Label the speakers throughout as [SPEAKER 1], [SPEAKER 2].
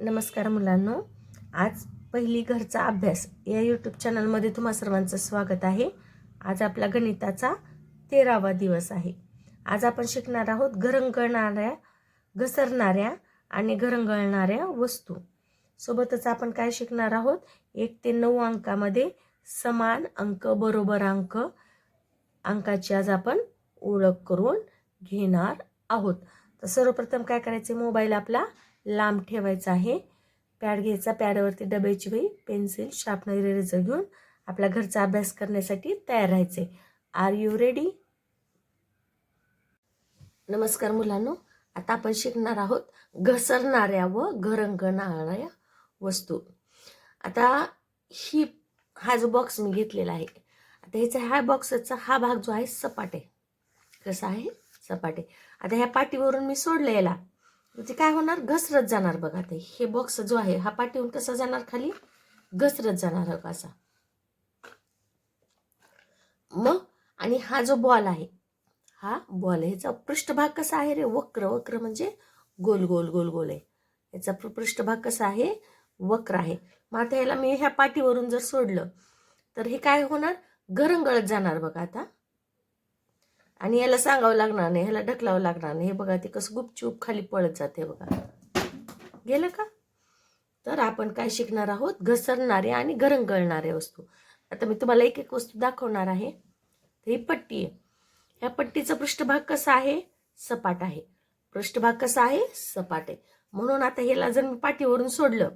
[SPEAKER 1] नमस्कार मुलांनो. आज पहिली घरचा अभ्यास. या यूट्यूब चॅनलमध्ये तुम्हा सर्वांचं स्वागत आहे. आज आपला गणिताचा तेरावा दिवस आहे. आज आपण शिकणार आहोत घरंगळणाऱ्या घसरणाऱ्या आणि घरंगळणाऱ्या वस्तू. सोबतच आपण काय शिकणार आहोत? एक ते नऊ अंकामध्ये समान अंक बरोबर अंक अंकाची आज आपण ओळख करून घेणार आहोत. तर सर्वप्रथम काय करायचे मोबाईल आपला लांब ठेवायचा आहे. पॅड घ्यायचा पॅडवरती डब्याची वही पेन्सिल शार्पनर इरेजर घेऊन आपल्या घरचा अभ्यास करण्यासाठी तयार राहायचे आर यू रेडी नमस्कार मुलांनो आता आपण शिकणार आहोत घसरणाऱ्या व घरंगणाऱ्या वस्तू. आता ही हा जो बॉक्स मी घेतलेला आहे आता ह्याचा ह्या बॉक्सचा हा भाग जो आहे सपाट. आहे कसा आहे? सपाट. आहे आता ह्या पाठीवरून मी सोडलं याला ते काय होणार? घसरत जाणार बघा ते हे बॉक्स जो आहे हा पाठीवरून कसा जाणार खाली? घसरत जाणार हो असा मग आणि हा जो बॉल आहे हा बॉल आहे. ह्याचा पृष्ठभाग कसा आहे रे? वक्र. वक्र म्हणजे गोल गोल गोल गोल आहे. याचा पृष्ठभाग कसा आहे? वक्र आहे. मग आता ह्याला मी ह्या पाठीवरून जर सोडलं तर हे काय होणार? गरंगळत जाणार बघा आता. आणि याला सांगावं लागणार नाही ह्याला ढकलावं लागणार नाही. हे बघा ते कसं गुपचूप खाली पळत जाते बघा. गेलं का? तर आपण काय शिकणार आहोत? घसरणारे आणि गरंगळणाऱ्या वस्तू. आता मी तुम्हाला एक एक वस्तू दाखवणार आहे. तर ही पट्टी आहे. ह्या पट्टीचा पृष्ठभाग कसा आहे? सपाट आहे. पृष्ठभाग कसा आहे? सपाट आहे. म्हणून आता ह्याला जर मी पाठीवरून सोडलं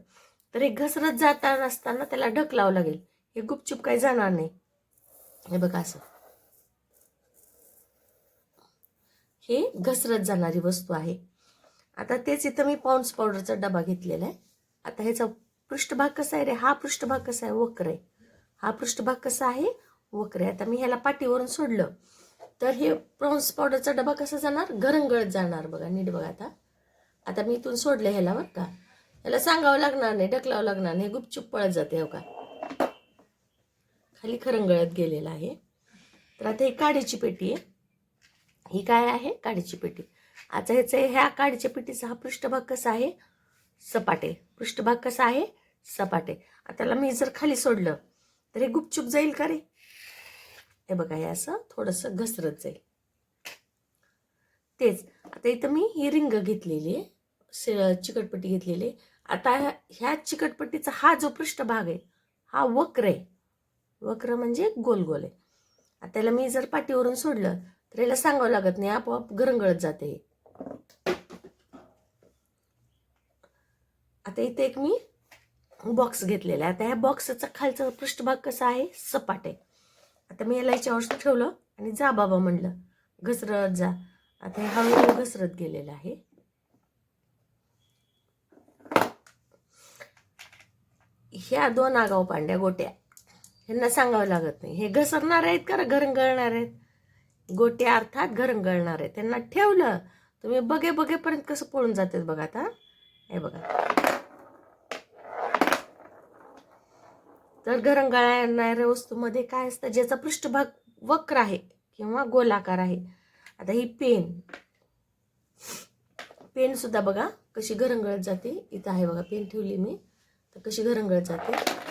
[SPEAKER 1] तर हे घसरत जाताना असताना त्याला ढकलावं लागेल. हे गुपचूप काही जाणार नाही. हे बघा असं. हे घसरत जाणारी वस्तू आहे. आता तेच इथं मी पाऊंड्स पावडरचा डबा घेतलेला आहे. आता ह्याचा पृष्ठभाग कसा आहे रे? हा पृष्ठभाग कसा आहे? वक्र आहे. हा पृष्ठभाग कसा आहे? वक्र आहे. आता मी ह्याला पाठीवरून सोडलं. तर हे पाऊंड्स पावडरचा डबा कसा जाणार? घरंगळत जाणार बघा नीट बघा आता. आता मी इथून सोडलं ह्याला बरं का. ह्याला सांगावं लागणार नाही ढकलावं लागणार नाही. हे गुपचूप पळत जाते हो का? खाली खरंगळत गेलेला आहे. तर आता ही काडीची पेटी आहे. ही काय आहे? काडीची पेटी. आता ह्याचं ह्या काडीच्या पेटीचा हा पृष्ठभाग कसा आहे? सपाटे. पृष्ठभाग कसा आहे? सपाटे. आता त्याला मी जर खाली सोडलं तर हे गुपचूप जाईल का रे? हे बघा हे असं थोडंसं घसरत जाईल. तेच. आता इथं मी ही रिंग घेतलेली आहे. से- चिकटपट्टी घेतलेली आहे. आता ह्या- चिकटपट्टीचा हा जो पृष्ठभाग आहे हा वक्र आहे. वक्र म्हणजे गोल गोल आहे. आता त्याला मी जर पाठीवरून सोडलं तर याला सांगावं लागत नाही आपोआप गरंगळत जाते. हे. आता इथे एक मी बॉक्स घेतलेला आहे. आता ह्या बॉक्सचा खालचा पृष्ठभाग कसा आहे? सपाट आहे. आता मी याला याच्यावर ठेवलं आणि जा बाबा म्हणलं. घसरत जा. आता हे हळूहळू घसरत गेलेलं आहे. ह्या दोन आगाव पांड्या गोट्या. ह्यांना सांगावं लागत नाही. हे घसरणार आहेत का? घरंगळणार आहेत? गोट्या अर्थात घरंगळणार आहे. त्यांना ठेवलं तुम्ही बघे बघेपर्यंत कसं पळून जातात बघा आता. हे बघा. तर घरंगळणाऱ्या वस्तूमध्ये काय असतं ज्याचा पृष्ठभाग वक्र आहे किंवा गोलाकार आहे. आता ही पेन. पेन सुद्धा बघा कशी घरंगळत जाते. इथं आहे बघा पेन ठेवली मी. तर कशी घरंगळत जाते.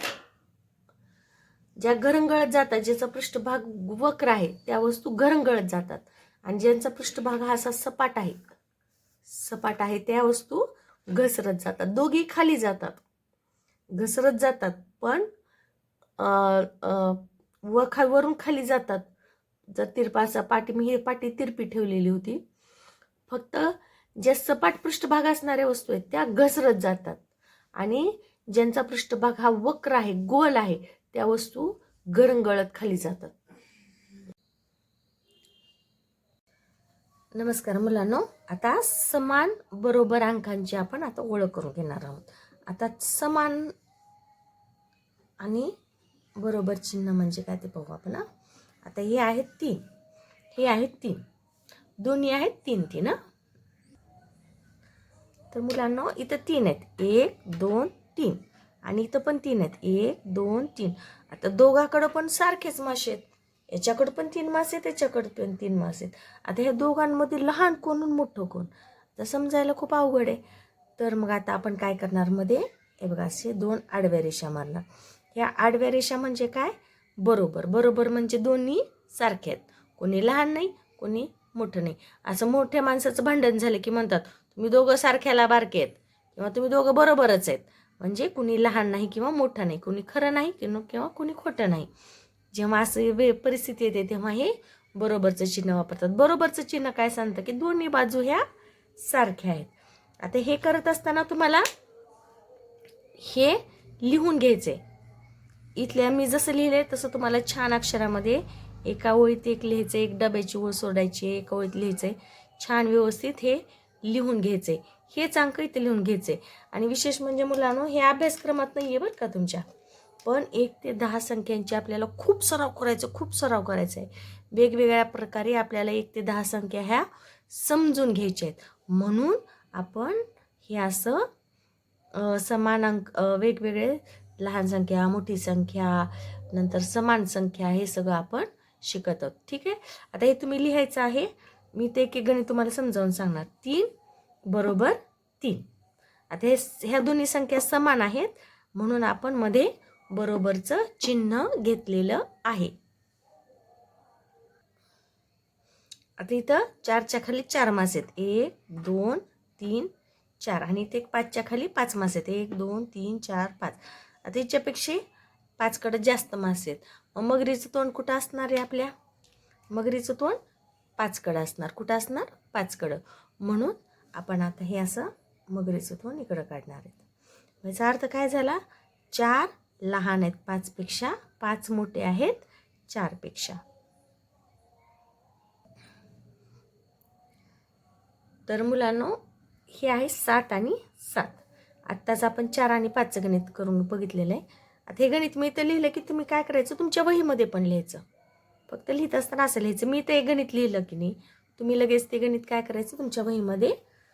[SPEAKER 1] ज्या घरंगळत जातात ज्याचा पृष्ठभाग वक्र आहे त्या वस्तू घरंगळत जातात. आणि ज्यांचा पृष्ठभाग हा असा सपाट आहे सपाट आहे त्या वस्तू घसरत जातात. दोघी खाली जातात. घसरत जातात पण व खा वरून खाली जातात. जर तिरपाचा पाठी मी ही पाठी तिरपी ठेवलेली होती. फक्त ज्या सपाट पृष्ठभाग असणाऱ्या वस्तू आहेत त्या घसरत जातात. आणि ज्यांचा पृष्ठभाग हा वक्र आहे गोल आहे त्या वस्तू गरंगळत खाली जातात. नमस्कार मुलांनो आता समान बरोबर अंकांची आपण आता ओळख करून घेणार आहोत. आता समान आणि बरोबर चिन्ह म्हणजे काय ते पाहू आपण आता हे आहेत तीन. हे आहेत तीन. दोन्ही आहेत तीन तीन तर मुलांना इथं तीन आहेत. एक दोन तीन. आणि इथं पण तीन आहेत. एक दोन तीन. आता दोघाकडं पण सारखेच मासे आहेत. याच्याकडं पण तीन मासे आहेत याच्याकडं पण तीन मासे आहेत. आता ह्या दोघांमध्ये लहान कोण मोठं कोण? तर समजायला खूप अवघड आहे. तर मग आता आपण काय करणार मध्ये? हे बघा असे दोन आडव्या रेषा मारणार. ह्या आडव्या रेषा म्हणजे काय? बरोबर. बरोबर म्हणजे दोन्ही सारखे आहेत. कोणी लहान नाही कोणी मोठं नाही. असं मोठ्या माणसाचं भांडण झालं की म्हणतात तुम्ही दोघं सारख्याला बारके आहेत किंवा तुम्ही दोघं बरोबरच आहेत. म्हणजे कुणी लहान नाही किंवा मोठं नाही कुणी खरं नाही किंवा किंवा कुणी खोटं नाही. जेव्हा असं वे परिस्थिती येते तेव्हा हे बरोबरचं चिन्ह वापरतात. बरोबरचं चिन्ह काय सांगतं की दोन्ही बाजू ह्या सारख्या आहेत. आता हे करत असताना तुम्हाला हे लिहून घ्यायचे इथल्या मी जसं लिहिले तसं तुम्हाला छान अक्षरामध्ये एका ओळीत एक लिहायचं एक डब्याची ओळ सोडायची एका ओळीत लिहायचं छान व्यवस्थित हे लिहून घ्यायचे. हेच अंक इथे लिहून घ्यायचे. आणि विशेष म्हणजे मुलांनो हे अभ्यासक्रमात नाही आहे बरं का तुमच्या. पण एक ते दहा संख्यांची आपल्याला खूप सराव करायचं खूप सराव करायचा आहे वेगवेगळ्या प्रकारे आपल्याला एक ते दहा संख्या ह्या समजून घ्यायच्या आहेत. म्हणून आपण हे असं समान अंक वेगवेगळे लहान संख्या मोठी संख्या नंतर समान संख्या हे सगळं आपण शिकत आहोत. ठीक आहे? आता हे तुम्ही लिहायचं आहे. मी ते एक एक गणित तुम्हाला समजावून सांगणार. तीन बरोबर तीन. आता हे ह्या दोन्ही संख्या समान आहेत म्हणून आपण मध्ये बरोबरचं चिन्ह घेतलेलं आहे. आता इथं चारच्या खाली चार मास आहेत. एक दोन तीन चार. आणि इथे एक पाचच्या खाली पाच मास आहेत. एक दोन तीन चार पाच. आता याच्यापेक्षा पाचकडं जास्त मास आहेत. मग मगरीचं तोंड कुठं असणार आहे आपल्या? मगरीचं तोंड पाचकडं असणार. कुठं असणार? पाचकडं. म्हणून आपण आता हे असं मगरीचं तोंड इकडं काढणार आहेत. याचा अर्थ काय झाला? चार लहान आहेत पाचपेक्षा. पाच मोठे आहेत चारपेक्षा. तर मुलांनो हे आहे सात आणि सात. आत्ताच आपण चार आणि पाचचं गणित करून बघितलेलं आहे. आता हे गणित मी इथं लिहिलं की तुम्ही काय करायचं? तुमच्या वहीमध्ये पण लिहायचं. फक्त लिहित असताना असं लिहायचं. मी ते गणित लिहिलं की नाही तुम्ही लगेच ते गणित काय करायचं तुमच्या वहीमध्ये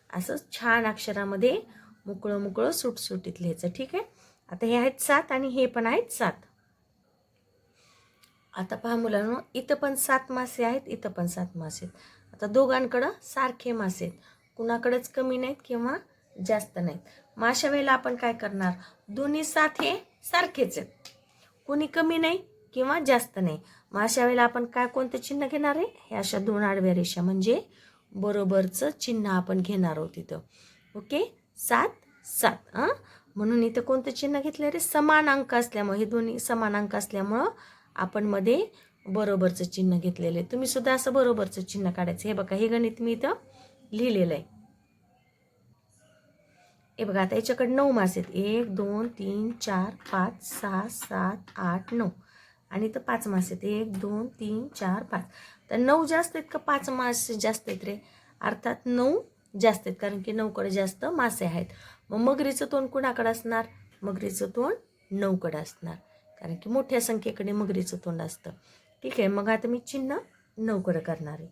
[SPEAKER 1] असं छान अक्षरामध्ये मोकळं मोकळं सुटसुटीत लिहायचं. ठीक आहे? आता हे आहेत सात आणि हे पण आहेत सात. आता पहा मुलांनो इथं पण सात मासे आहेत इथं पण सात मासे आहेत. आता दोघांकडं सारखे मासे आहेत. कुणाकडंच कमी नाहीत किंवा जास्त नाहीत. मग अशा वेळेला आपण काय करणार? दोन्ही सात हे सारखेच आहेत. कोणी कमी नाही किंवा जास्त नाही. मग अशा वेळेला आपण काय कोणतं चिन्ह घेणार आहे? हे अशा दोन आडव्या रेषा म्हणजे बरोबरचं चिन्ह आपण घेणार आहोत इथं. ओके? सात सात हां? म्हणून इथं कोणतं चिन्ह घेतलं रे? समान अंक असल्यामुळे. हे दोन्ही समान अंक असल्यामुळं आपण मध्ये बरोबरचं चिन्ह घेतलेलं आहे. तुम्ही सुद्धा असं बरोबरचं चिन्ह काढायचं. हे बघा हे गणित मी इथं लिहिलेलं आहे. हे बघा आता याच्याकडे नऊ मास आहेत. एक दोन तीन चार पाच सहा सात आठ नऊ. आणि तर पाच मास आहेत. एक दोन तीन चार पाच. तर नऊ जास्त आहेत का पाच मासे जास्त आहेत रे? अर्थात नऊ जास्त आहेत कारण की नऊकडे जास्त मासे आहेत. मग मगरीचं तोंड कुणाकडे असणार? मगरीचं तोंड नऊकडं असणार. कारण की मोठ्या संख्येकडे मगरीचं तोंड असतं. ठीक आहे मग आता मी चिन्ह नऊकडं करणार आहे.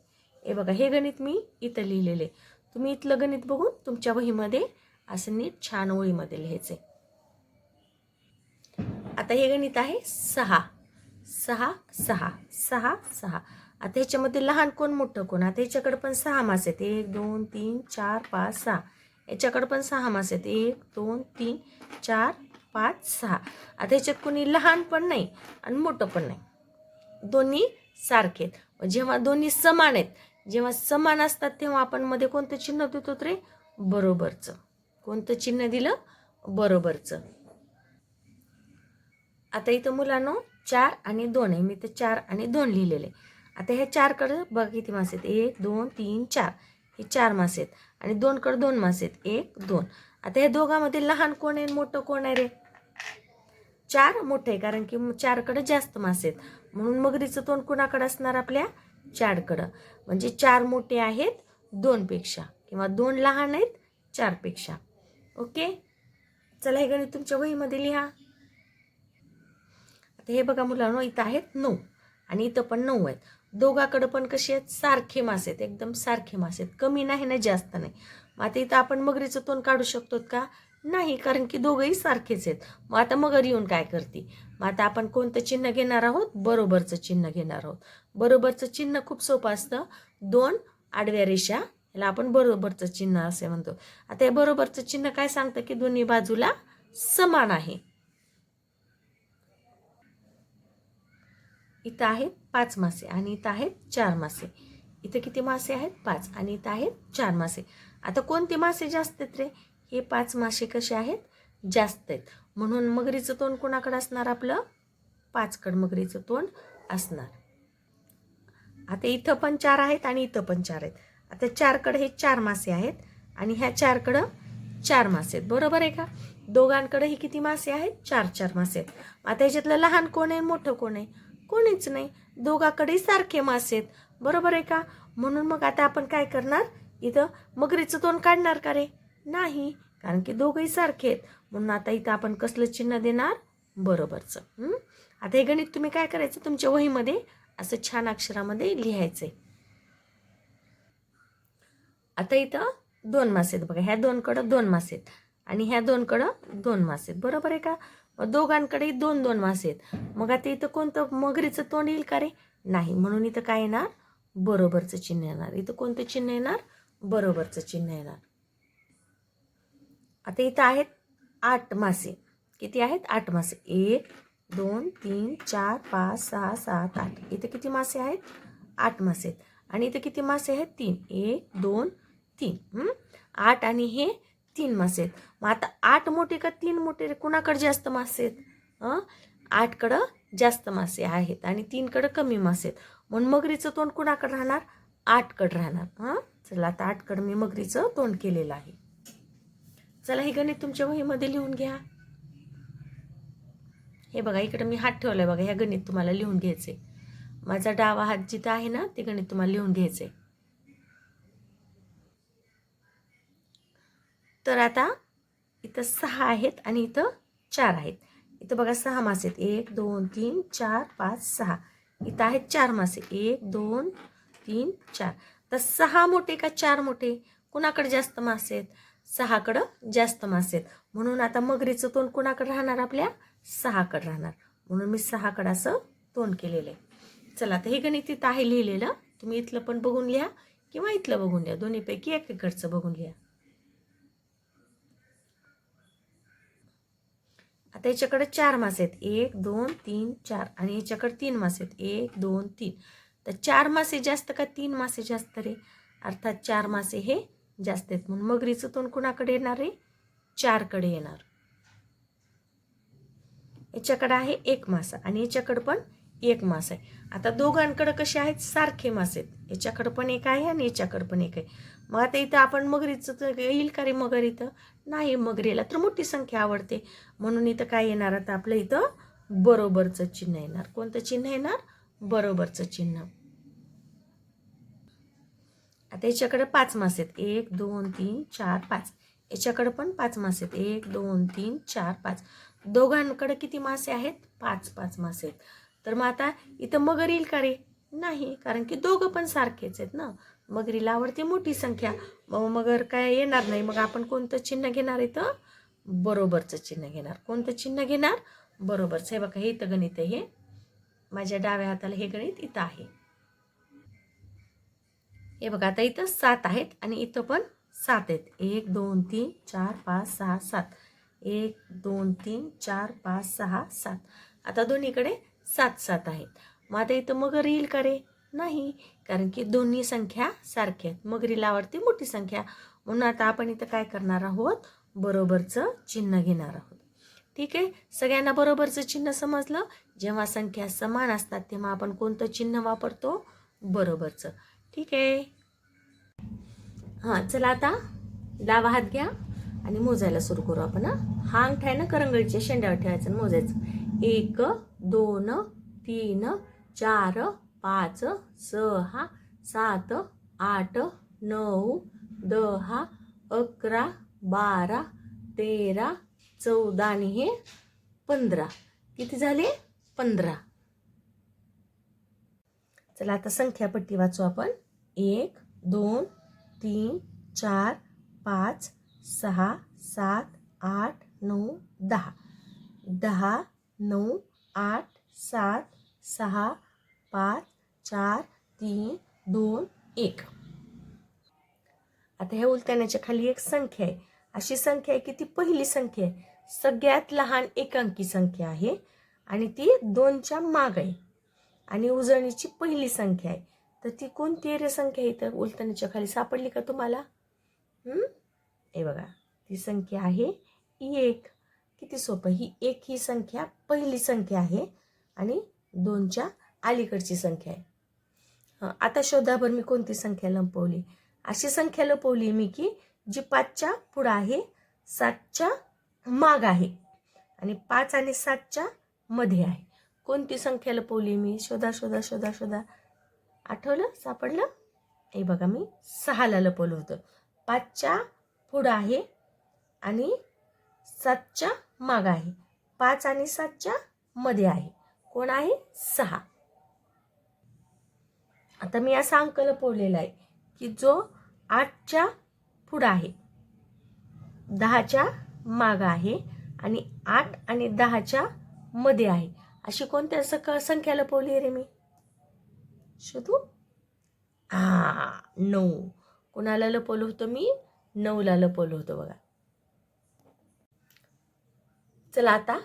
[SPEAKER 1] हे बघा हे गणित मी इथं लिहिलेले. तुम्ही इथलं गणित बघून तुमच्या वहीमध्ये असं नीट छान ओळीमध्ये लिहायचं आता हे गणित आहे सहा. सहा सहा सहा सहा. आता ह्याच्यामध्ये लहान कोण मोठं कोण? आता ह्याच्याकडे पण सहा मास आहेत. एक दोन तीन चार पाच सहा. याच्याकडे पण सहा मास आहेत. एक दोन तीन चार पाच सहा. आता ह्याच्यात कोणी लहान पण नाही आणि मोठं पण नाही. दोन्ही सारखे आहेत. जेव्हा दोन्ही समान आहेत जेव्हा समान असतात तेव्हा आपण मध्ये कोणतं चिन्ह देतो रे बरोबरचं. कोणतं चिन्ह दिलं बरोबरचं. आता इथं मुलांनो चार आणि दोन आहे. मी तर चार आणि दोन लिहिलेले. आता ह्या चारकडं बघ किती मासे आहेत. एक दोन तीन चार. हे चार मासे आहेत. आणि दोनकडं दोन मासे आहेत. एक दोन. आता ह्या दोघांमध्ये लहान कोण आहे मोठं कोण आहे रे? चार मोठं आहे. कारण की चारकडं जास्त मासे आहेत. म्हणून मगरीचं तोंड कुणाकडं असणार आपल्या? चारकडं. म्हणजे चार मोठे आहेत दोनपेक्षा. किंवा दोन लहान आहेत चारपेक्षा. ओके? चला हे गणित तुमच्या वहीमध्ये लिहा. आता हे बघा मुलांनो इथं आहेत नऊ आणि इथं पण नऊ आहेत. दोघाकडं पण कसे आहेत? सारखे मासे आहेत एकदम सारखे मासे आहेत. कमी नाही ना जास्त नाही. मग आता इथं आपण मगरीचं तोंड काढू शकतो का? नाही कारण की दोघंही सारखेच आहेत. मग आता मगर येऊन काय करते? मग आता आपण कोणतं चिन्ह घेणार आहोत? बरोबरचं चिन्ह घेणार आहोत. बरोबरचं चिन्ह खूप सोपं असतं. दोन आडव्या रेषा. याला आपण बरोबरचं चिन्ह असे म्हणतो. आता हे बरोबरचं चिन्ह काय सांगतं की दोन्ही बाजूला समान आहे? इथं आहेत पाच मासे आणि इथं आहेत चार मासे. इथं किती मासे आहेत? पाच. आणि इथं आहेत चार मासे. आता कोणते मासे जास्त आहेत रे? हे पाच मासे कसे आहेत? जास्त आहेत. म्हणून मगरीचं तोंड कोणाकडे असणार आपलं? पाचकड मगरीचं तोंड असणार. आता इथं पण चार आहेत आणि इथं पण चार आहेत. आता चारकडं हे चार मासे आहेत आणि ह्या चारकडं चार मासे आहेत. बरोबर आहे का? दोघांकडे हे किती मासे आहेत? चार चार मासे आहेत. आता ह्याच्यातलं लहान कोण आहे? मोठं कोण आहे? कोणीच नाही. दोघाकडे सारखे मासे आहेत. बरोबर आहे का? म्हणून मग आता आपण काय करणार? इथं मगरीचं तोंड काढणार का रे? नाही कारण की दोघंही सारखे आहेत. म्हणून आता इथं आपण कसलं चिन्ह देणार? बरोबरचं. आता हे गणित तुम्ही काय करायचं? तुमच्या वहीमध्ये असं छान अक्षरामध्ये लिहायचंय. आता इथं दोन मासे आहेत बघा. ह्या दोनकडं दोन मासे आहेत. आणि ह्या दोनकडं दोन मासे आहेत. बरोबर आहे का? दोघांकडे दोन दोन मासे आहेत. मग आता इथं कोणतं मगरीचं तोंड येईल का रे? नाही म्हणून इथं काय येणार? बरोबरचं चिन्ह येणार. इथं कोणतं चिन्ह येणार? बरोबरचं चिन्ह येणार. आता इथं आहेत आठ मासे. किती आहेत? आठ मासे. एक दोन तीन चार पाच सहा सात आठ. इथं किती मासे आहेत? आठ मासे आहेत. आणि इथं किती मासे आहेत? तीन. एक दोन तीन. आठ आणि हे तीन मासे आहेत. मग आता आठ मोठे का तीन मोठे? कुणाकडे जास्त मासे आहेत? हं? आठकडं जास्त मासे आहेत आणि तीनकडं कमी मासे आहेत. म्हणून मगरीचं तोंड कुणाकडे राहणार? आठकडं राहणार. हां? चला आता आठकडं मी मगरीचं तोंड केलेलं आहे. चला हे गणित तुमच्या वहीमध्ये लिहून घ्या. हे बघा इकडं मी हात ठेवलाय बघा ह्या गणित तुम्हाला लिहून घ्यायचे माझा डावा हात जिथं आहे ना ते गणित तुम्हाला लिहून घ्यायचे तर आता इथं सहा आहेत आणि इथं चार आहेत. इथं बघा सहा मासे आहेत. एक दोन तीन चार पाच सहा. इथं आहेत चार मासे. एक दोन तीन चार. तर सहा मोठे का चार मोठे? कुणाकडे जास्त मासे आहेत? सहाकडं जास्त मासे आहेत. म्हणून आता मगरीचं तोंड कुणाकडे राहणार? आपल्या सहाकडं राहणार. म्हणून मी सहाकडं असं तोंड केलेलं आहे. चला आता हे गणित इथं आहे लिहिलेलं. तुम्ही इथलं पण बघून लिहा किंवा इथलं बघून लिहा. दोन्हीपैकी एकीकडचं बघून लिहा. आता याच्याकडे चार मासे आहेत. एक दोन तीन चार. आणि याच्याकडे तीन मासे आहेत. एक दोन तीन. तर चार मासे जास्त का तीन मासे जास्त रे? अर्थात चार मासे हे जास्त आहेत. म्हणून मगरीचं तोंड कुणाकडे येणार आहे चारकडे येणार. याच्याकडे आहे एक मासा. आणि याच्याकडे पण एक मास आहे. आता दोघांकडं कसे आहेत? सारखे मासे आहेत. याच्याकडं पण एक आहे आणि याच्याकडं पण एक आहे. मग आता इथं आपण मगरीचं तर येईल का रे मगर इथं? नाही मगरीला तर मोठी संख्या आवडते. म्हणून इथं काय येणार? आता आपलं इथं बरोबरचं चिन्ह येणार. कोणतं चिन्ह येणार? बरोबरचं चिन्ह. आता याच्याकडे पाच मासे आहेत. एक दोन तीन चार पाच. याच्याकडे पण पाच मासे आहेत. एक दोन तीन चार पाच. दोघांकडे किती मासे आहेत? पाच पाच मासे आहेत. तर मग आता इथं मगर येईल का रे? नाही कारण की दोघं पण सारखेच आहेत ना. मगरीला आवडते मोठी संख्या. मग मगर काय येणार नाही. मग आपण कोणतं चिन्ह घेणार इथं? बरोबरचं चिन्ह घेणार. कोणतं चिन्ह घेणार? बरोबरचं. हे बघा हे इथं गणित आहे. हे माझ्या डाव्या हाताला हे गणित इथं आहे. हे बघा आता इथं सात आहेत आणि इथं पण सात आहेत. एक दोन तीन चार पाच सहा सात. एक दोन तीन चार पाच सहा सात. आता दोन्हीकडे सात सात आहेत. मग आता इथं मगर येईल का रे? नाही. कारण की दोन्ही संख्या सारख्या आहेत. मगरीला आवडते मोठी संख्या. म्हणून आता आपण इथं काय करणार आहोत? बरोबरचं चिन्ह घेणार आहोत. ठीक आहे? सगळ्यांना बरोबरचं चिन्ह समजलं? जेव्हा संख्या समान असतात तेव्हा आपण कोणतं चिन्ह वापरतो? बरोबरचं. ठीक आहे? हां चला आता डावा हात घ्या आणि मोजायला सुरू करू आपण हा. अंगठा आहे ना करंगळीच्या शेंड्यावर ठेवायचं आणि मोजायचं. एक दोन तीन चार पाच सहा सात आठ नऊ दहा अकरा बारा तेरा चौदा आणि हे पंधरा. किती झाले? पंधरा. चला आता संख्यापट्टी वाचू आपण. एक दोन तीन चार पाच सहा सात आठ नऊ दहा. दहा नऊ आठ सात सहा पाच चार तीन दोन एक. आता ह्या उलताण्याच्या खाली एक संख्या आहे. अशी संख्या आहे की ती पहिली संख्या आहे. सगळ्यात लहान एकांकी संख्या आहे आणि ती दोनच्या माग आहे. आणि उजळणीची पहिली संख्या आहे. तर ती कोणती रे संख्या आहे तर उलटण्याच्या खाली सापडली का तुम्हाला? हे बघा. ती संख्या आहे एक. किती सोपं? ही एक ही संख्या पहिली संख्या आहे आणि दोनच्या अलीकडची संख्या आहे. आता शोधाभर मी कोणती संख्या लंपवली? अशी संख्या लपवली मी की जी पाचच्या पुढं आहे सातच्या माग आहे आणि पाच आणि सातच्या मध्ये आहे. कोणती संख्या लपवली मी? शोधा शोधा शोधा शोधा. आठवलं? सापडलं? हे बघा मी सहाला लपवलं होतं. पाचच्या पुढं आहे आणि सातच्या माग आहे. पाच आणि सातच्या मध्ये आहे. कोण आहे? सहा. आता मी असा अंक लपवलेला आहे की जो आठच्या पुढं आहे दहाच्या माग आहे आणि आठ आणि दहाच्या मध्ये आहे. अशी कोणत्या सक संख्या लपवली रे मी? शोधू? हा नऊ. कोणाला लपवलं होतं मी? नऊला लपवलं होतं बघा. चला आता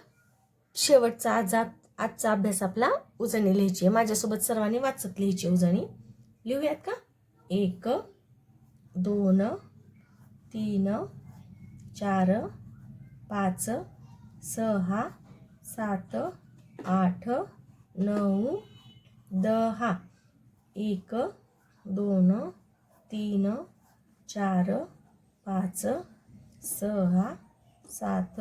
[SPEAKER 1] शेवटचा आज आजचा अभ्यास आपला उजणी लिहायची आहे. माझ्यासोबत सर्वांनी वाचत लिहायची आहे लिहूयात का? एक दोन तीन चार पाच सहा सात आठ नऊ दहा. एक दोन तीन चार पाच सहा सात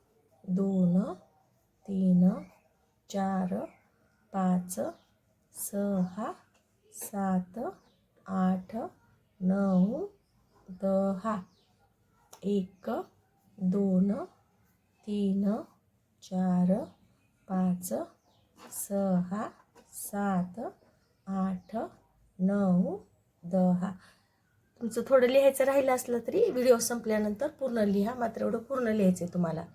[SPEAKER 1] दोन तीन चार पाच सहा सात आठ नऊ दहा. एक दोन तीन चार पाच सहा सात आठ नऊ दहा. तुमचं थोडं लिहायचं राहिलं असलं तरी व्हिडिओ संपल्यानंतर पूर्ण लिहा मात्र एवढं पूर्ण लिहायचं आहे तुम्हाला.